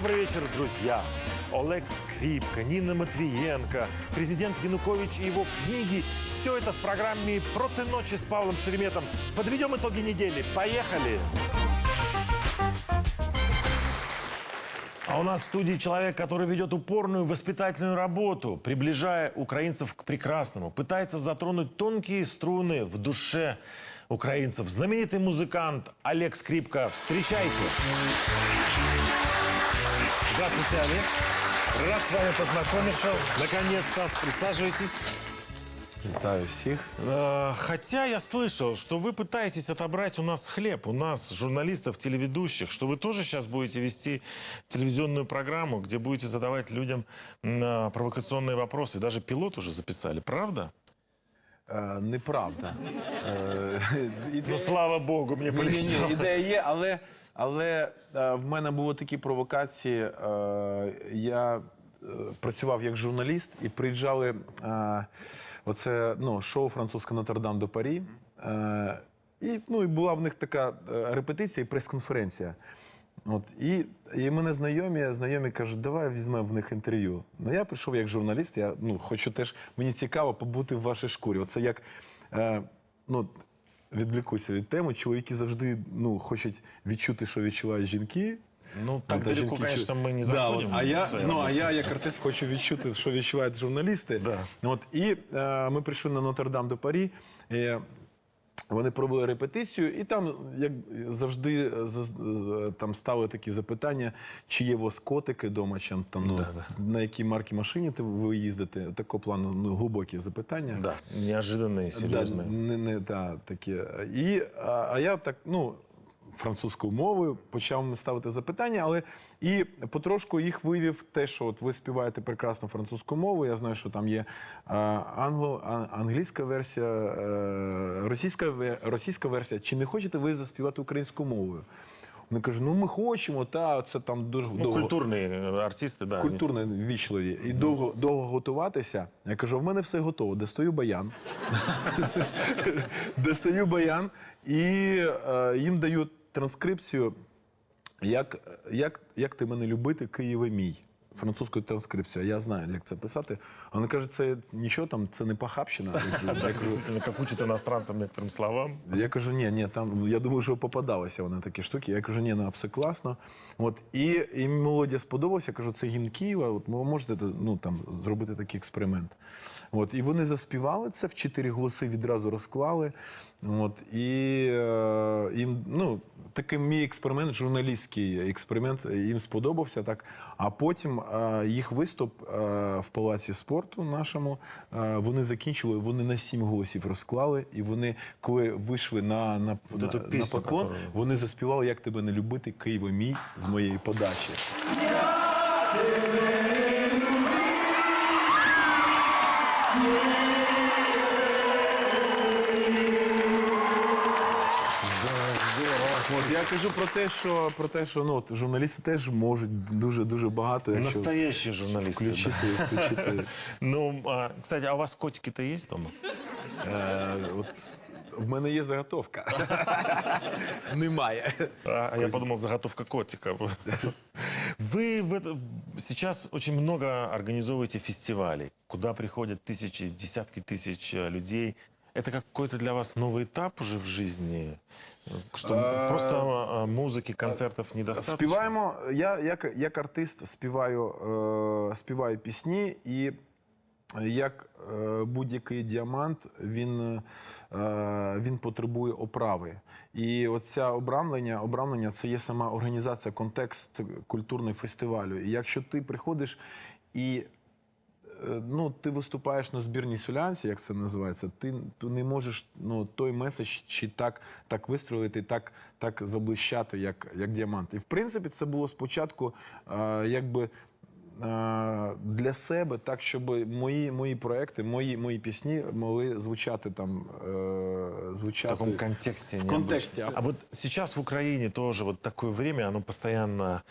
Добрый вечер, друзья. Олег Скрипка, Нина Матвиенко, президент Янукович и его книги. Все это в программе «Проты ночи» с Павлом Шереметом. Подведем итоги недели. Поехали! А у нас в студии человек, который ведет упорную воспитательную работу, приближая украинцев к прекрасному, пытается затронуть тонкие струны в душе украинцев. Знаменитый музыкант Олег Скрипка. Встречайте! Здравствуйте, Олег. Рад с вами познакомиться. Наконец-то. Присаживайтесь. Вітаю всіх. Э, Хотя я слышал, что вы пытаетесь отобрать у нас хлеб, у нас, журналистов, телеведущих, что вы тоже сейчас будете вести телевизионную программу, где будете задавать людям м, а, провокационные вопросы. Даже пилот уже записали, правда? Е, неправда. Е, Ну, ідея, слава богу, мне ні, ні, полетело. ні, ідея є, але, але е, в мене були такі провокації. Е, я е, працював як журналіст і приїжджали е, оце ну, шоу французьке Нотр-Дам до Парі. Е, і, ну, і була в них така е, репетиція прес-конференція. От, і, і мене знайомі, знайомі кажуть, давай візьмемо в них інтерв'ю. Ну я прийшов як журналіст, я ну, хочу теж, мені цікаво побути в вашій шкурі. Оце як, е, ну, відвлікуся від теми, чоловіки завжди ну, хочуть відчути, що відчувають жінки. Ну, так далі далеко, жінки конечно, мы не Да, а, я, ну, а я, як артист, хочу відчути, що відчувають журналісти. Да. От, і е, ми прийшли на Нотр-Дам до Парі. Е, вони провели репетицію, і там, як завжди, е, там стали такі запитання, чи є у вас котики вдома, чи там, ну, на якій марки машині ти- ви їздите. Такого плану ну, глибокі запитання. Да, неожиданные, серьезные. Да, не, не, да, такі. І, а, а я так, ну, французькою мовою почав їм ставити запитання, але і потрошку їх вивів те, що от ви співаєте прекрасну французьку мову. Я знаю, що там є а, англо, а, англійська версія, е, російська, ве- російська версія. Чи не хочете ви заспівати українською мовою? Вони кажуть, ну ми хочемо, та це там дуже Ну, культурные э, артисты, да. они- культурно ввічливі і довго, довго готуватися. Я кажу, в мене все готово. Достаю баян. Достаю баян і е, їм даю транскрипцію, як, як, як ти мене любити, Києве мій. Французькою транскрипцією. Я знаю, як це писати. Вони кажуть, це нічого там, це не похабщина. Я кажу, Действительно, как учат иностранцам некоторым словам. я кажу, ні, ні, там я думаю, що попадалися вони такі штуки. Я кажу, ні, на все класно. От і, і мелодія сподобалася. Я кажу, це гімн Києва. От ви можете ну там зробити такий експеримент. От і вони заспівали це в чотири голоси відразу розклали. От і е, їм ну такий мій експеримент, журналістський експеримент, їм сподобався так. А потім е, їх виступ е, в палаці спорту нашому е, вони закінчили. Вони на сім голосів розклали, і вони, коли вийшли на, на, на, на пісню, поклон, которую- вони заспівали Як тебе не любити, Києво мій з моєї подачі. я кажу про те, що про те, що ну от, журналісти теж можуть дуже дуже багато. Якщо Настоящие журналисты. включити, да. включити. Ну, а, кстати, а у вас котики-то есть дома? Е, от, в мене є заготовка. Немає. А я подумал, заготовка котика. Вы в это- сейчас очень много организовываете фестивалей, куда приходят тысячи, десятки тысяч э, людей. Это какой-то для вас новый этап уже в жизни? Что просто э, музыки, концертов недостаточно? Співаємо. Я як, як артист співаю, е, співаю пісні і. Як е, будь-який діамант, він, е, він потребує оправи. І оця обрамлення, обрамлення це є сама організація, контекст культурного фестивалю. І якщо ти приходиш і е, ну, ти виступаєш на збірній солянці, як це називається, ти, ти не можеш ну, той меседж чи так, так вистрілити, так, так заблищати, як, як діамант. І в принципі це було спочатку е, якби для себе так, щоб мої, мої проекти, мої, мої пісні могли звучати там. Е, В звучати таком контексте. В необычно. контексте. А вот сейчас в Украине тоже вот такое время, оно постоянно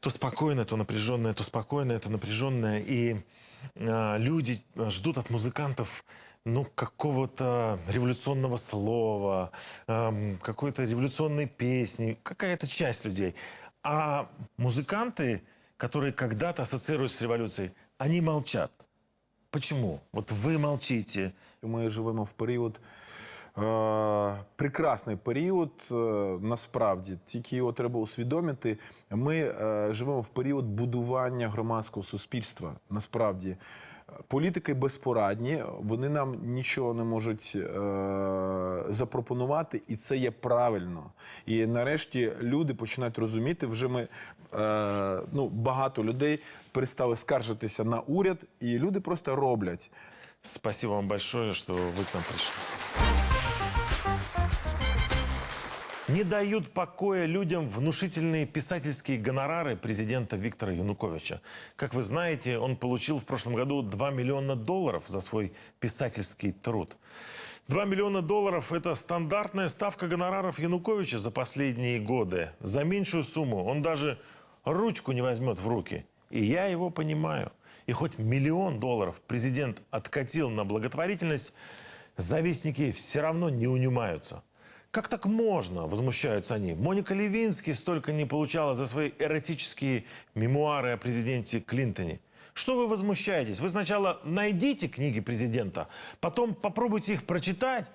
то спокойное, то напряженное, то спокойное, то напряженное. И люди ждут от музыкантов ну, какого-то революционного слова, ам, какой-то революционной песни, какая-то часть людей. А музыканты, которые когда-то ассоциируются с революцией, они молчат. Почему? Вот вы молчите, Ми живемо в період. Е, прекрасний період, е, насправді, тільки його треба усвідомити. Ми е, живемо в період будування громадського суспільства. Насправді, політики безпорадні, вони нам нічого не можуть е, запропонувати, і це є правильно. І нарешті люди починають розуміти. Вже ми е, ну, багато людей перестали скаржитися на уряд, і люди просто роблять. Спасибо вам большое, что вы к нам пришли. Не дают покоя людям внушительные писательские гонорары президента Виктора Януковича. Как вы знаете, он получил в прошлом году 2 миллиона долларов за свой писательский труд. 2 миллиона долларов – это стандартная ставка гонораров Януковича за последние годы. За меньшую сумму он даже ручку не возьмет в руки. И я его понимаю. И хоть миллион долларов президент откатил на благотворительность, завистники все равно не унимаются. Как так можно, возмущаются они. Моника Левинский столько не получала за свои эротические мемуары о президенте Клинтоне. Что вы возмущаетесь? Вы сначала найдите книги президента, потом попробуйте их прочитать,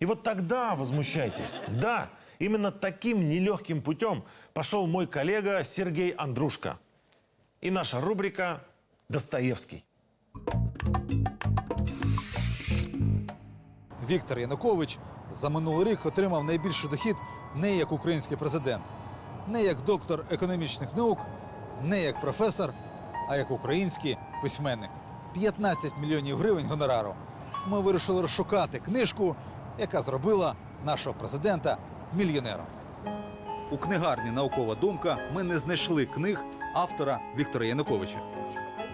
и вот тогда возмущайтесь. Да, именно таким нелегким путем пошел мой коллега Сергей Андрушка. И наша рубрика «Достоевский». Віктор Янукович за минулий рік отримав найбільший дохід не як український президент, не як доктор економічних наук, не як професор, а як український письменник. 15 мільйонів гривень гонорару. Ми вирішили розшукати книжку, яка зробила нашого президента мільйонером. У книгарні Наукова думка ми не знайшли книг автора Віктора Януковича.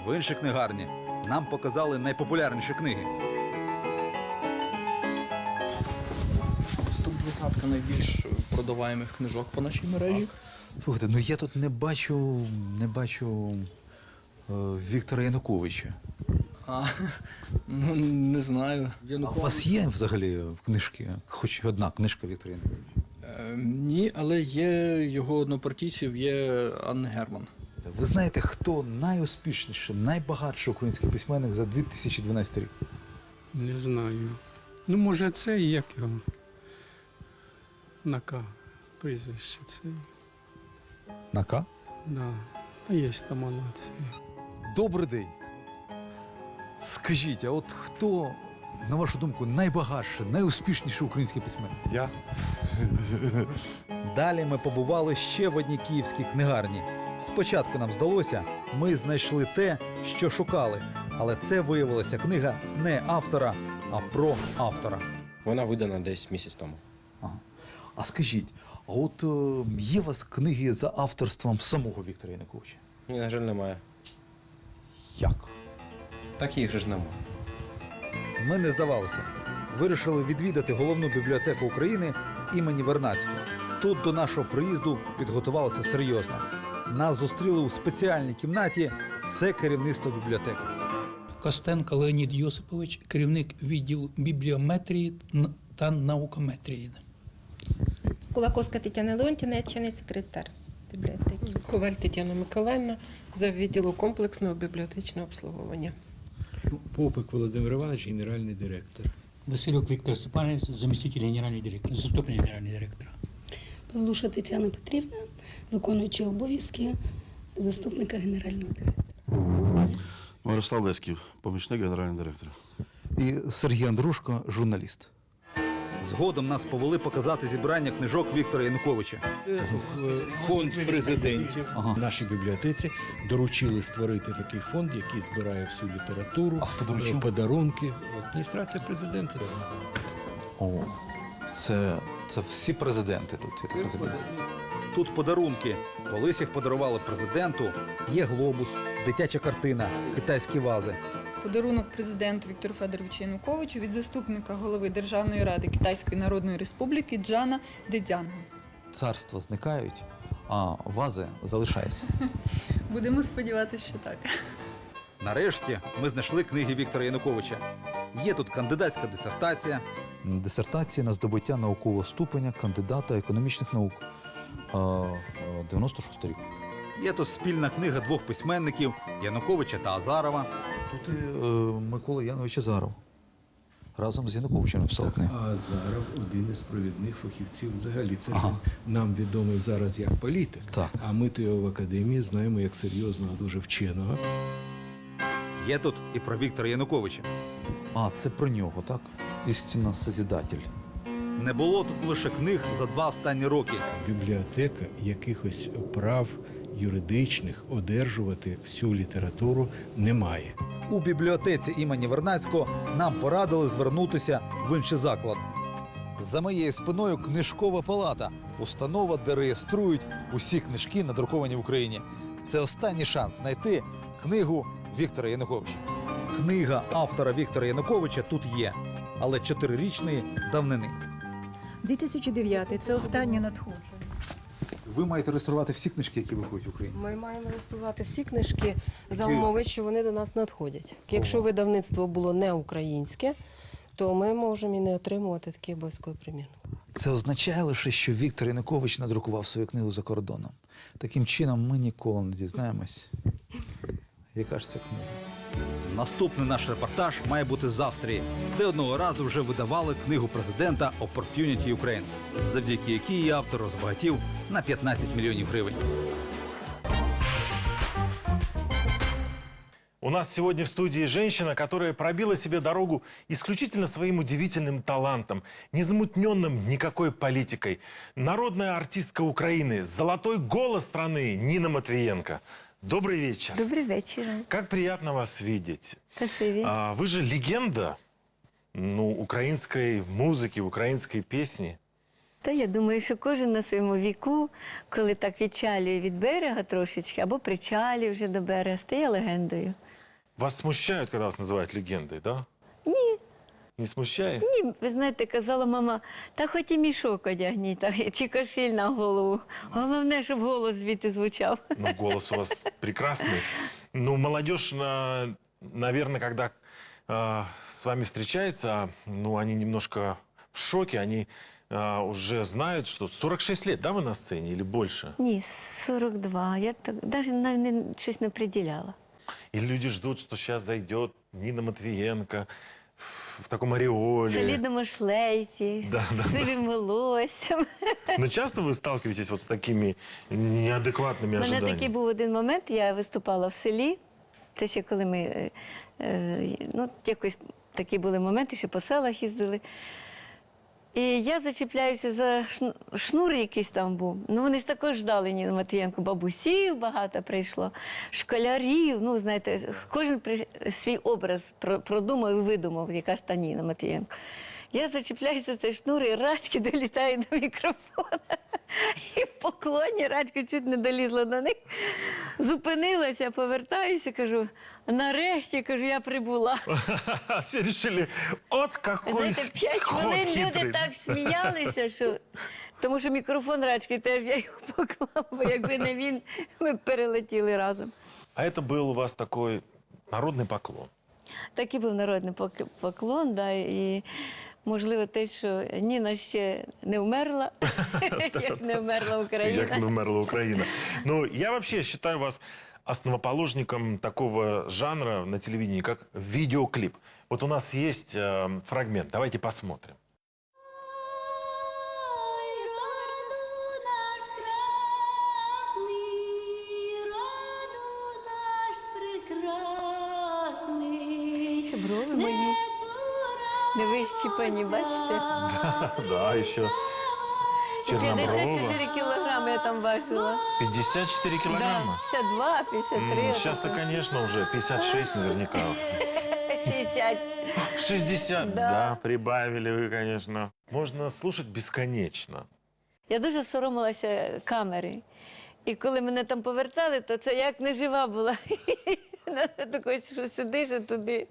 В іншій книгарні нам показали найпопулярніші книги. 120 найбільш продаваємих книжок по нашій мережі. Слухайте, ну я тут не бачу, не бачу е, Віктора Януковича. А, ну, не знаю. А у вас є взагалі книжки? Хоч одна книжка Віктора Януковича? Е, Ні, але є його однопартійців, є Анна Герман. Ви знаєте, хто найуспішніший, найбагатший український письменник за 2012 рік? Не знаю. Ну, може, це і як його. Нака прізвище це. Нака? Да. Та є там вона це. Добрий день. Скажіть, а от хто, на вашу думку, найбагатший, найуспішніший український письменник? Я? Далі ми побували ще в одній київській книгарні. Спочатку нам здалося, ми знайшли те, що шукали, але це виявилася книга не автора, а про автора. Вона видана десь місяць тому. Ага. А скажіть, а от е, є у вас книги за авторством самого Віктора Януковича? Ні, на жаль, немає. Як? Так їх же ж немає. Ми не здавалися. Вирішили відвідати головну бібліотеку України імені Вернацького. Тут до нашого приїзду підготувалися серйозно. Нас зустріли у спеціальній кімнаті все керівництво бібліотеки. Костенко Леонід Йосипович, керівник відділу бібліометрії та наукометрії. Кулаковська Тетяна Леонтівна, чинний секретар бібліотеки. Коваль Тетяна Миколаївна за відділу комплексного бібліотечного обслуговування. Попик Володимир Іванович, генеральний директор. Василюк Віктор Степанович, заміститель генерального директора, заступник генерального директора. Павлуша Тетяна Петрівна, виконуючий обов'язки заступника генерального директора. Мирослав Леськів, помічник генерального директора. І Сергій Андрушко, журналіст. Згодом нас повели показати зібрання книжок Віктора Януковича. Фонд президентів Ага. нашій бібліотеці доручили створити такий фонд, який збирає всю літературу, А хто доручив? подарунки. Адміністрація президента. О, це, це всі президенти тут, я так. Тут подарунки. Колись їх подарували президенту. Є глобус, дитяча картина, китайські вази. Подарунок президенту Віктору Федоровичу Януковичу від заступника голови Державної ради Китайської Народної Республіки Джана Дедзянга. Царства зникають, а вази залишаються. Будемо сподіватися, що так. Нарешті ми знайшли книги Віктора Януковича. Є тут кандидатська дисертація. Дисертація на здобуття наукового ступеня кандидата економічних наук. 96 рік. Є тут спільна книга двох письменників Януковича та Азарова. Тут е, Микола Янович Азаров. Разом з Януковичем написав книгу. А Азаров один із провідних фахівців взагалі. Це Ага. нам відомий зараз як політик. Так. А ми то його в академії знаємо як серйозного, дуже вченого. Є тут і про Віктора Януковича. А, це про нього, так? Істинно Созідатель. Не було тут лише книг за два останні роки. Бібліотека якихось прав юридичних одержувати всю літературу немає. У бібліотеці імені Вернацького нам порадили звернутися в інший заклад. За моєю спиною книжкова палата, установа, де реєструють усі книжки, надруковані в Україні. Це останній шанс знайти книгу Віктора Януковича. Книга автора Віктора Януковича тут є, але чотирирічної давнини. 2009 – це останнє надходження. Ви маєте реєструвати всі книжки, які виходять в Україні. Ми маємо реєструвати всі книжки за Які? умови, що вони до нас надходять. Якщо видавництво було не українське, то ми можемо і не отримувати такий обов'язковий примірник. Це означає лише, що Віктор Янукович надрукував свою книгу за кордоном. Таким чином, ми ніколи не дізнаємось, яка ж ця книга. Наступний наш репортаж має бути з Австрії, де одного разу вже видавали книгу президента Opportunity Ukraine, завдяки якій її автор розбагатів на 15 мільйонів гривень. У нас сегодня в студии женщина, которая пробила себе дорогу исключительно своим удивительным талантом, незамутненным никакой политикой. Народная артистка Украины, золотой голос страны Нина Матвиенко. Добрый вечер. Добрий вечір. Как приятно вас видеть. Спасибі. А, вы же легенда ну, украинской музыки, украинской песни. Та я думаю, що кожен на своєму віку, коли так відчалює від берега трошечки, або причалює вже до берега, стає легендою. Вас смущают, когда вас называют легендой, да? Ні, Не смущает? ні, ви знаєте, казала мама, та хоч і мішок одягніть, та, чи кошель на голову. Головне, щоб голос звідти звучав. Ну, голос у вас прекрасный. Ну, молодежь, на- наверное, когда а, с вами встречается, ну, они немножко в шоке, они а, уже знают, что 46 лет, да, вы на сцене или больше? Ні, 42. Я так навіть не, щось не приділяла. И люди ждут, что сейчас зайдет Нина Матвиенко в, такому ореолі. В солідному шлейфі, Да, да, з сивим волоссям. Но часто ви сталкиваетесь вот с такими неадекватными У мене ожиданиями? такий був один момент, я виступала в селі. Це ще коли ми е, е, ну, якось такі були моменти, що по селах їздили. І я зачіпляюся за шну- шнур якийсь там був. Ну вони ж також ждали Ніну Матвієнко. Бабусів багато прийшло, школярів. Ну, знаєте, кожен свій образ продумав і видумав, яка ж та Ніна Матвієнко. Я зачіпляюся за цей шнур і рачки долітаю до мікрофона. І в поклоні рачка чуть не долізла до них. Зупинилася, повертаюся, кажу, нарешті кажу, я прибула. Все решили, от какой Знаєте, п'ять ход хвилин хитрый. люди так сміялися, що. Тому що мікрофон рачки теж я його поклала, бо якби не він, ми б перелетіли разом. А это был у вас такой народный поклон. Такий був народний пок- поклон, да, і можливо те, що Ніна ще не вмерла, як не вмерла Як не вмерла Украина. Ну, я вообще считаю вас основоположником такого жанра на телевидении, как видеоклип. Вот у нас есть э, фрагмент, давайте посмотрим. Брови мої. Не вищіпані, бачите? Да, еще Черноброва. 54 кілограми я там важила. 54 килограмма. Да, 52, 53. Сейчас-то, отако. конечно, уже 56 наверняка. 60. 60, Да. да, прибавили вы, конечно. Можно слушать бесконечно. Я дуже соромилася камери. І коли мене там повертали, то це як не жива була. Такою, що сидиш а туди.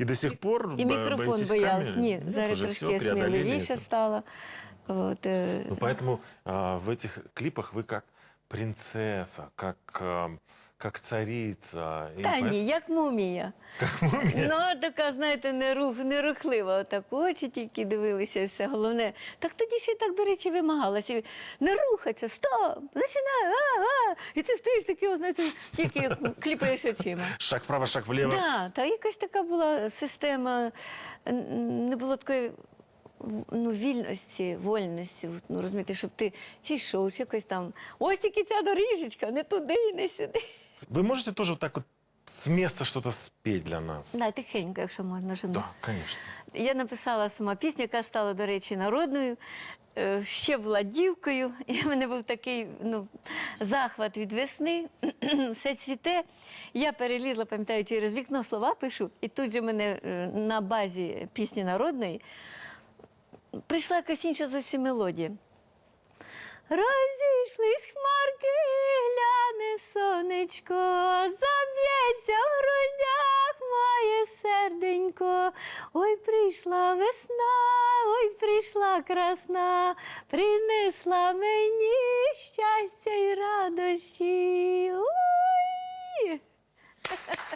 И до сих пор І бо- мікрофон боитесь боялась. камеры? Ні, Нет, зараз уже трошки всё, я преодолели сміливіше это. стала. От, е, Ну, поэтому а, в этих клипах вы как принцесса, как, а, как царица. И Та ні, як мумія. Как мумия. Ну, така, знаєте, нерух, нерухлива. Отак очі тільки дивилися, і все головне. Так тоді ще й так, до речі, вимагалася. Не рухаться, стоп! Починай! А, а! І ти стоїш такий, знаєте, тільки кліпаєш очима. Шаг вправо, шаг влево. Так, та якась така була система, не було такої ну, вільності, вольності. Ну, розумієте, щоб ти чи йшов, чи якось там. Ось тільки ця доріжечка, не туди, не сюди. Вы можете тоже вот так вот с места что-то спеть для нас? Да, тихенько, якщо можна, щоб. Да, конечно. Я написала сама пісню, яка стала, до речі, народною. Е, Ще була дівкою, і в мене був такий ну, захват від весни, все цвіте. Я перелізла, пам'ятаю, через вікно слова пишу, і тут же мене е, на базі пісні народної прийшла якась інша зовсім мелодія. Розійшлись хмарки, гляне сонечко, заб'ється в грудях моє серденько. Ой, прийшла весна, ой, прийшла красна, принесла мені щастя й радощі. Ой!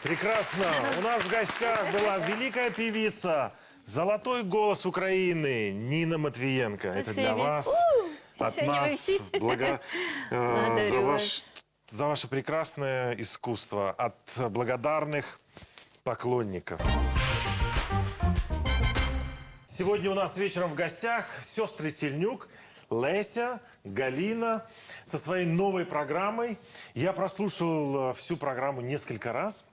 Прекрасно. У нас в гостях была великая певица, золотой голос Украины Нина Матвиенко. Это для Спасибо. вас, У, От сегодня вы нас, благо- э, Благодарю за, вас. ваш, за ваше прекрасное искусство от благодарных поклонников. Сегодня у нас вечером в гостях сестры Тельнюк, Леся, Галина со своей новой программой. Я прослушал э, всю программу несколько раз.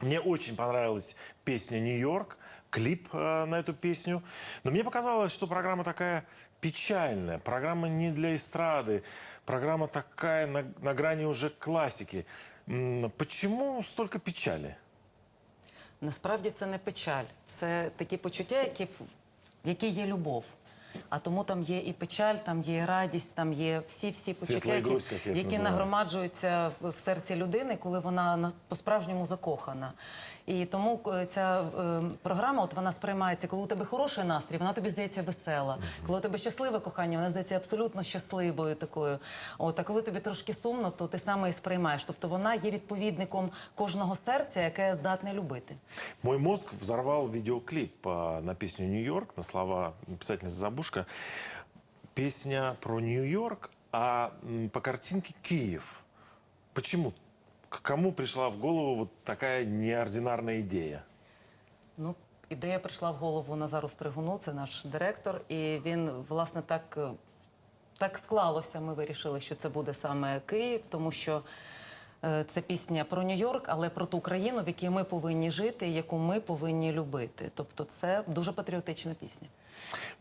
Мне очень понравилась песня «Нью-Йорк», клип э, на эту песню. Но мне показалось, что программа такая печальная. Программа не для эстрады. Программа такая на, на грани уже классики. Почему столько печали? Насправді це не печаль, це такі почуття, які, які є любов. А тому там є і печаль, там є і радість, там є всі-всі почуття, і грусть, як які, я які називаю. нагромаджуються в серці людини, коли вона на- по-справжньому закохана. І тому е, ця е, програма, от вона сприймається, коли у тебе хороший настрій, вона тобі здається весела. Коли у тебе щасливе кохання, вона здається абсолютно щасливою такою. От, а коли тобі трошки сумно, то ти саме і сприймаєш. Тобто вона є відповідником кожного серця, яке здатне любити. Мой мозг взорвал видеоклип а, на песню «Нью-Йорк», на слова писательницы Забушка. Песня про Нью-Йорк, а по картинке Киев. Почему? К кому пришла в голову вот такая неординарная идея? Ну, ідея прийшла в голову Назару Стригуну, це наш директор, і він, власне, так, е, так склалося. Ми вирішили, що це буде саме Київ, тому що це пісня про Нью-Йорк, але про ту країну, в якій ми повинні жити, і яку ми повинні любити. Тобто, це дуже патріотична пісня.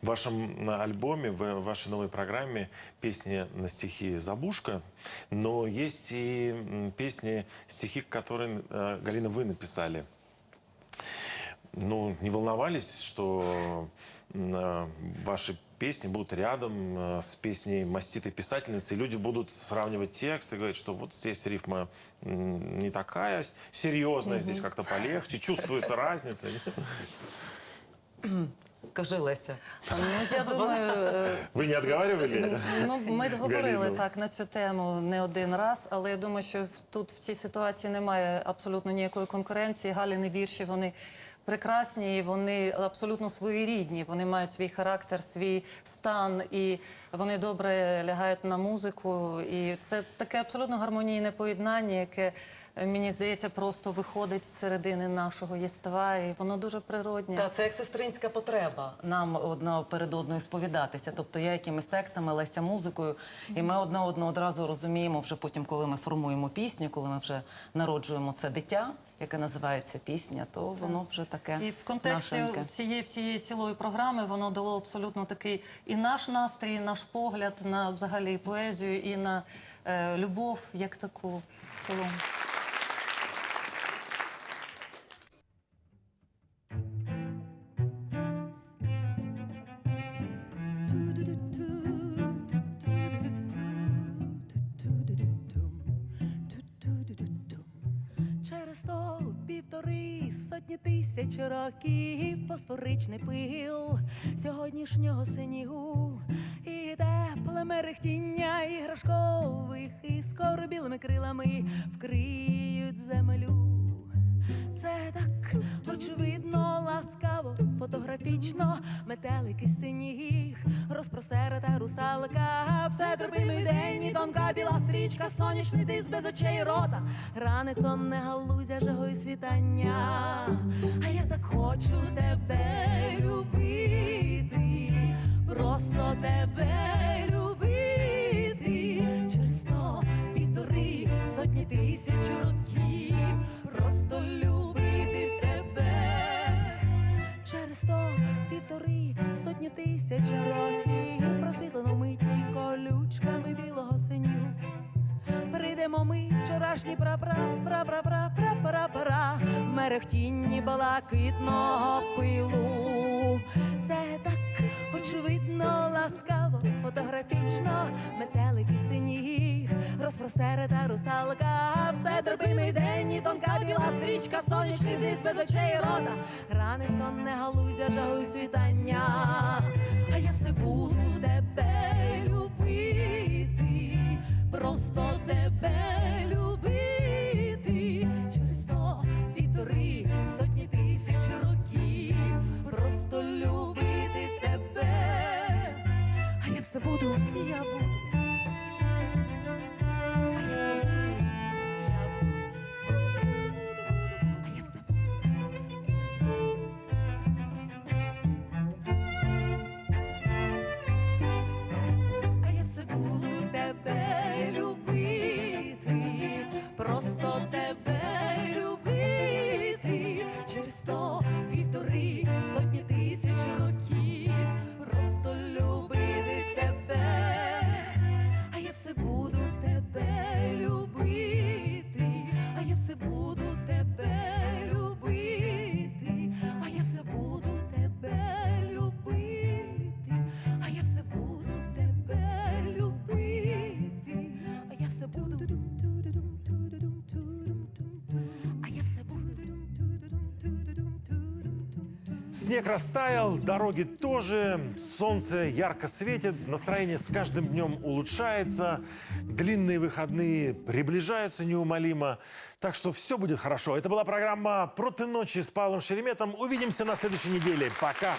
В вашем на, альбоме, в вашей новой программе песни на стихи Забушка, но есть и м, песни, стихи, которые, э, Галина, вы написали. Ну, не волновались, что м, э, ваши песни будут рядом э, с песней маститой писательницы, и люди будут сравнивать текст и говорить, что вот здесь рифма м, не такая с- серьезная, здесь как-то полегче, чувствуется разница. Кажи Леся. Ну, я думаю, е, Вы не отговаривали? ну ми говорили Галину? так на цю тему не один раз, але я думаю, що в- тут в цій ситуації немає абсолютно ніякої конкуренції. Галіни вірші вони прекрасні, вони абсолютно своєрідні. Вони мають свій характер, свій стан, і вони добре лягають на музику. І це таке абсолютно гармонійне поєднання, яке мені здається просто виходить з середини нашого єства, і воно дуже природнє. Та це як сестринська потреба нам одна перед одною сповідатися. Тобто я якимись текстами, Леся музикою, і ми одна одну одразу розуміємо вже потім, коли ми формуємо пісню, коли ми вже народжуємо це дитя, яке називається пісня, то воно вже таке. І в контексті нашеньке. цієї всієї цілої програми воно дало абсолютно такий і наш настрій, і наш погляд на взагалі поезію, і на е, любов як таку в цілому. Сотні тисяч років фосфоричний пил сьогоднішнього синігу і тепле мерехтіння іграшкових іскор білими крилами вкриють землю. Це так очевидно, ласкаво, фотографічно, метелики синіг, розпростерта русалка, все терпимий день, і тонка біла стрічка, сонячний диск без очей рота, ранець не галузя жагою світання. А я так хочу тебе любити, просто тебе любити. Через то півтори сотні тисяч років, просто любити тебе через то півтори сотні тисяч років, просвітлено миті колючками білого синю. Прийдемо ми вчорашні прапра, прапра, прапра, пра в мерехтінні балакитного пилу. Це так очевидно, ласкаво, фотографічно, метелики синіг, розпростерта русалка, все терпимий день, і тонка біла стрічка, сонячний диск без очей рота, ранець он не галузя, жагою світання, а я все буду тебе любити, просто тебе любити. Через то півтори сотні тисяч років, просто любити буду, я буду. Снег растаял, дороги тоже, солнце ярко светит, настроение с каждым днем улучшается, длинные выходные приближаются неумолимо, так что все будет хорошо. Это была программа «Проты ночи» с Павлом Шереметом. Увидимся на следующей неделе. Пока!